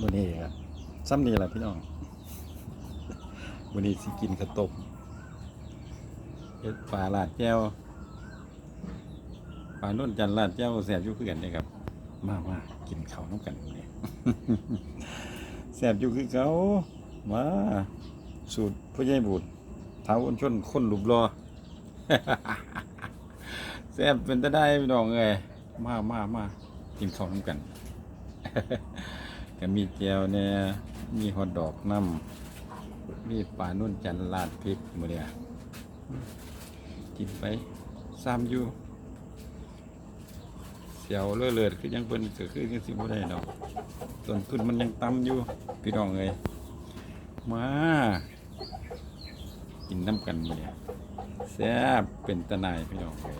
มื้อนี้ครับซ้ำนี่แหละพี่น้องมื้อนี้สิกินข้าวต้มเฮ็ดปลาลาดแก้วปลานุ่นจันลาดแก้วแซ่บอยู่คือกันเด้ครับ มามากินข้าวน้ำกันมื้อนี้แซ่บอยู่คือเขามาสูตรพ่อใหญ่บุตรเท้าอ้นชนคนรูปรอแซ่บเป็นตะได้พี่น้องเอ้ยมามามากินข้าวน้ำกัน ก็มีแจวเนี่ยมีฮอทดอกน้ำมีปลานุ่นจันลาดพริกมือเนี้ยกินไปซ้ำอยู่เสียวเลื่อเลือดคือยังเพิ่นก็คือยังสิบ่ได้ดอกต้นทุนมันยังต่ำอยู่พี่น้องเอ้ยมากินน้ำกันมือเนี้ยแซ่บเป็นตะนายพี่น้องเอ้ย